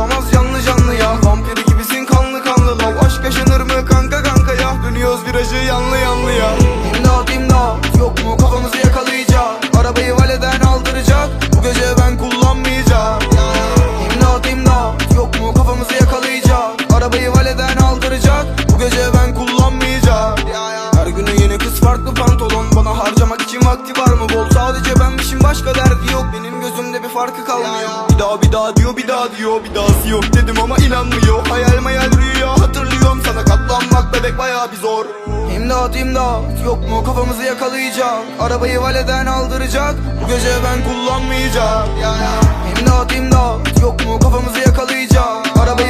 duramaz canlı canlı ya. Vampiri gibisin kanlı kanlı. Lav Aşk yaşanır mı kanka kanka ya? Dönüyoruz virajı yanlı yanlı ya. İmdat imdat. Yok mu kafamızı yakalayacak? Arabayı valeden aldıracak. Bu gece ben kullanmayacağım. İmdat imdat. Yok mu kafamızı yakalayacak? Arabayı valeden aldıracak. Bu gece ben kullanmayacağım. Her günü yeni kız farklı pantolon. Bana harcamak için vakti var mı? Bol Sadece benmişim. Başka derdi yok. Benim gözümde bir farkı bir diyor bir dahası yok dedim ama inanmıyor. Hayal mayal rüya hatırlıyorum Sana. Katlanmak bebek bayağı bir zor. İmdat imdat Yok mu? Kafamızı yakalayacak. Arabayı valeden aldıracak. Bu gece ben kullanmayacağım. İmdat imdat Yok mu? Kafamızı yakalayacak. Arabayı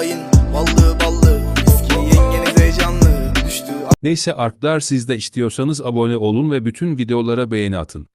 hain Ballı ballı Viski yengeniz heyecanlı Düştü Neyse arklar siz de istiyorsanız abone olun ve bütün videolara beğeni atın.